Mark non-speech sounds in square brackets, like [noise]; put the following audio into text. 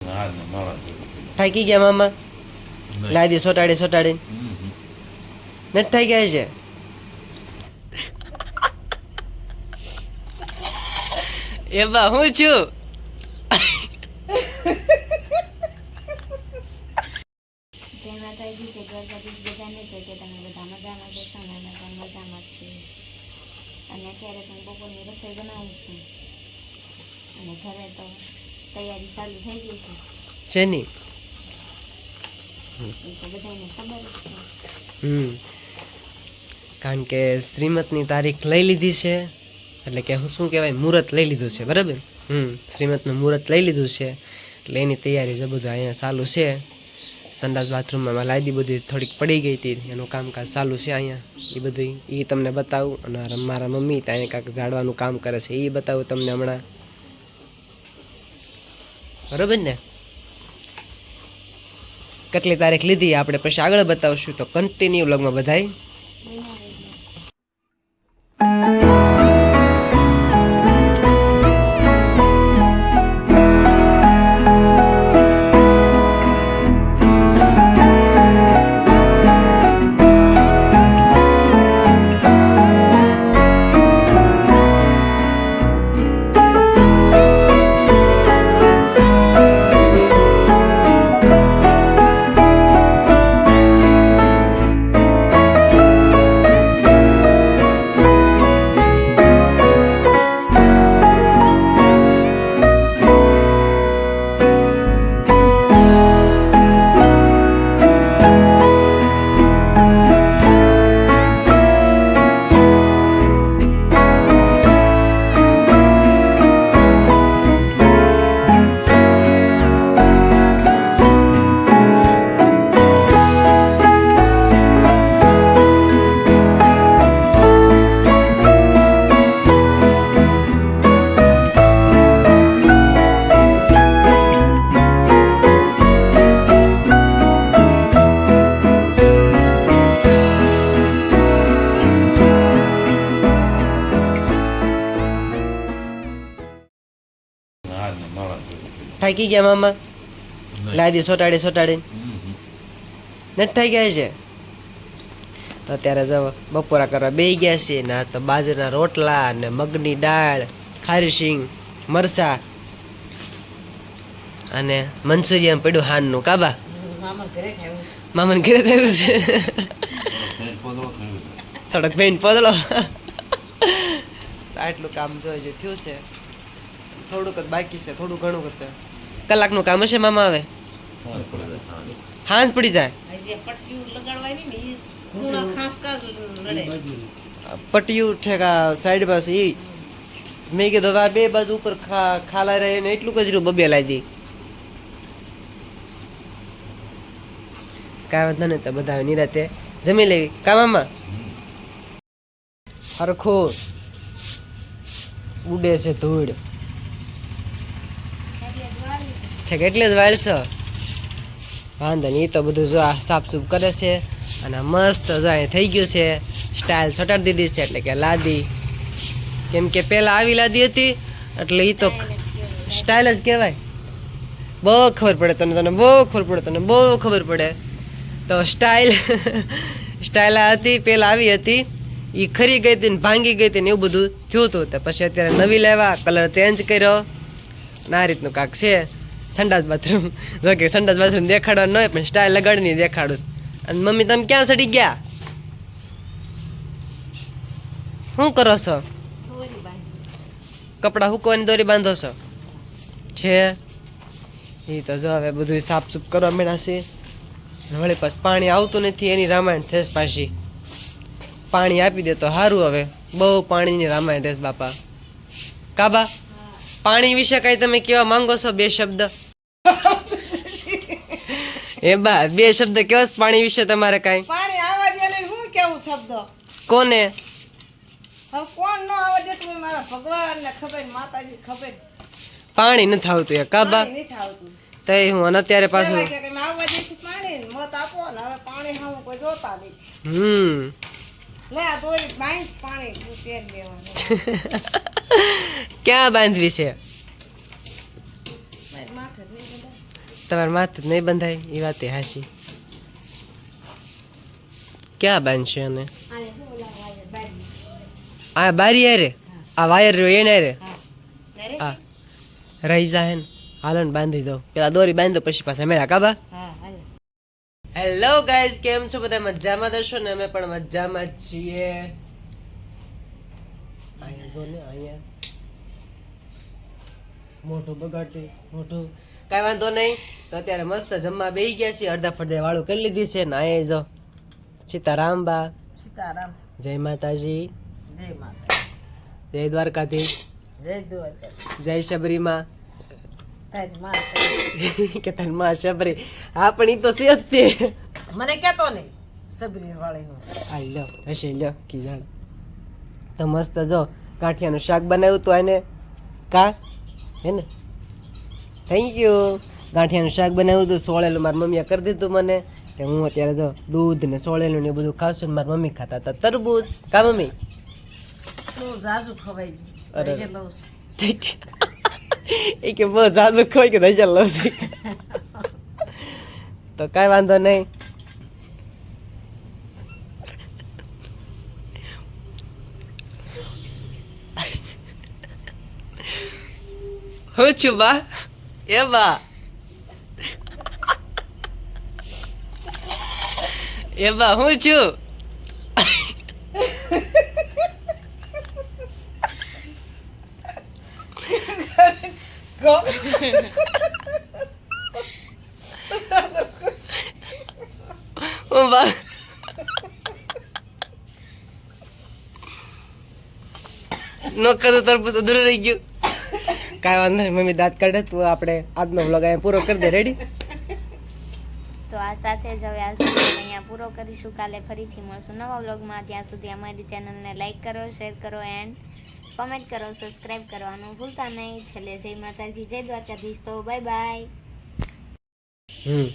ના ના મારા થાકી ગયા મામા? લાદી સોટાડી સોટાડી. નથી થઈ ગયા છે એમાં હું છું? જય માતાજી જય દ્વારકાધીશ બધાને. જય કે તમે બધા મજામાં છો તમે પણ મજામાં છીએ. અને અત્યારે પણ બપોરની રસોઈ બનાવું છું. અને ઘરે તો તૈયારી ચાલુ થઈ ગઈ છે. શેની? એ તો બધાને ખબર જ છે. હમ. કારણ કે શ્રીમતની તારીખ લઈ લીધી છે. એટલે કે હું શું કહેવાય મુહૂર્ત લઈ લીધું છે બરાબર? હમ. શ્રીમતનું મુહૂર્ત લઈ લીધું છે. એટલે એની તૈયારી જે બધું અહીંયા ચાલુ છે. સંડાસ બાથરૂમમાં લાદી બધી થોડીક પડી ગઈ હતી એનું કામકાજ ચાલુ છે અહીંયા. એ બધું એ તમને બતાવું અને મારા મમ્મી ત્યાં કાંક ઝાડવાનું કામ કરે છે એ બતાવું તમને હમણાં. બરોબર ને? કેટલી તારીખ લીધી? આપણે પછી આગળ બતાવશું. તો કન્ટિન્યુ લગમાં બધાય. થાકી ગયા મામા? લાદી સોટાડી સોટાડી. હમ. હમ. નથી થઈ ગયા છે? તો અત્યારે જવા બપોરા કરવા બે ગયા છે ને આ તો બાજરાના રોટલા ને મગની દાળ ખારી સિંગ મરચા અને મંચુરિયન પડ્યું હાનનું. કાબા મામાને ઘરે થયું છે. થોડોક બેન પોદળો. આટલું કામ જો હજી થયું છે. થોડુંક જ બાકી છે થોડું ઘણું છે. કલાકનું કામ હશે મામા સાંજ. હાંજ પડી જાય જે પટ્ટીઓ લગાડવાની ને એ ખૂણા ખાસ ખાસ લડે પટિયું ઠેકા સાઈડ પાસે એ મેં કીધું હવે બે બાજુ ઉપર ખા ખાલા રહે ને એટલું કચરું બબે લાવી દી. કાંઈ વાંધો નહીં તો બધા નિરાતે જમી લેવી. કામામાં હરખો. ઉડે છે ધૂળ. છે કેટલી જ જ વાળશો વાંધો નહીં તો બધું જો સાફસૂફ કરે છે અને મસ્ત જો અહીં થઈ ગયું છે. સ્ટાઇલ છટાડી દીધી છે, એટલે કે લાદી. કેમ કે પહેલાં આવી લાદી હતી, એટલે એ તો સ્ટાઇલ જ કહેવાય. બહુ ખબર પડે તને તને બહુ ખબર પડે, તને બહુ ખબર પડે. તો સ્ટાઇલ સ્ટાઇલ [laughs] હતી, પહેલાં આવી હતી. એ ખરી ગઈ હતી ને ભાંગી ગઈ હતી ને એવું બધું થયું હતું. પછી અત્યારે નવી લેવા કલર ચેન્જ કર્યો. અને આ રીતનું કાંક છે. સંડાસ બાથરૂમ. જો કે સંડાસ બાથરૂમ દેખાડવા ન હોય પણ સ્ટાઇલ લગાડીને દેખાડું અને મમ્મી તમે ક્યાં સડી ગયા? શું કરો છો? કપડાં હુકવાની દોરી બાંધો છો? છે? એ તો જો હવે બધું સાફ સૂફ કરવા મેળાશે વળી પાછું પાણી આવતું નથી એની રામાયણ થેસ પાછી. પાણી આપી દે તો સારું હવે. બહુ પાણીની રામાયણ થેસ બાપા. કાબા પાણી વિશે કઈ તમે કેવા માંગો છો બે શબ્દ? એ બા બે શબ્દ કેવો પાણી વિશે તમારે કાંઈ? પાણી આવા દે ને હું કેવું શબ્દ? કોને? હવે કોણ નો આવા દે તમે મારા ભગવાન ને ખબર માતાજી ખબર. પાણી નથી આવતું એ કાબા પાણી નથી આવતું. તો હું અને અત્યારે પાછું કે આવવા દેશું પાણી ને મત આપો ને હવે પાણી હું કોઈ જોતા નથી હમ. [laughs] ક્યાં બાંધવી છે મારી માથે નહીં બધા. તમારા માથે જ નહીં બંધાય એ વાતે હાશી ક્યાં બાંધશે અને આ બારી અરે આ વાયર રહ્યો એને અરે હા રહી જાય ને. હાલો બાંધી દો પેલા દોરી બાંધી, પછી પાછા મેળા કાબા હાલ ગાઈઝ કેમ છો બધા? મજામાં દર્શો ને? અમે પણ મજામાં છીએ. અહીંયા જો ને, અહીંયા. મોઢું બગાડતી, મોઢું કાંઈ વાંધો નહીં. તો અત્યારે મસ્ત જમવા બેસી ગયા છીએ. અડધા ફડધા વાળું કરી લીધી છે. ને અહીંયા જો. સીતારામ બા સીતારામ. જય માતાજી. જય માતા. જય દ્વારકાધી જય દ્વારકા જય શબરીમાં. કે તનમાં શબરી. હા પણ ઈ તો છે જ તે. મને કહેતો નહીં. સબરી વાળીનું આ લ્યો હશે લ્યો કી જાણ. તો મસ્ત જો કાઠિયાનું શાક બનાવ્યું તો એને કા? હે ને? થેન્ક યુ ગાંઠિયાનું શાક બનાવ્યું હતું સોળેલું મારી મમ્મીએ કરી દીધું મને. તે હું અત્યારે જો દૂધ ને સોળેલું ને એ બધું ખાવશું ને મારી મમ્મી ખાતા હતા. તરબૂચ. કા મમ્મી? ઝાઝુ. ગયું ઠીક. એ કે બસ આજુ ખવાય કે દઈ લઉં [laughs] તો કાંઈ વાંધો નહીં. હું છું બા. એ બા એ બા હું છું? હું બા નો કરું તરબૂચ અધૂરું રહી ગયું. કાંઈ વાંધો નહીં મમ્મી દાંત કાઢે તો આપણે આજનો વ્લોગ અહીંયા પૂરો કરી દે રેડી તો આ સાથે જ હવે આ અહીંયા પૂરો કરીશું. કાલે ફરીથી મળશું નવા વ્લોગમાં ત્યાં સુધી અમારી ચેનલને લાઈક કરો શેર કરો એન્ડ કમેન્ટ કરો સબસ્ક્રાઈબ કરવાનું ભૂલતા નહીં. છેલ્લે જય માતાજી જય દ્વારકાધીશ. તો બાય બાય હમ.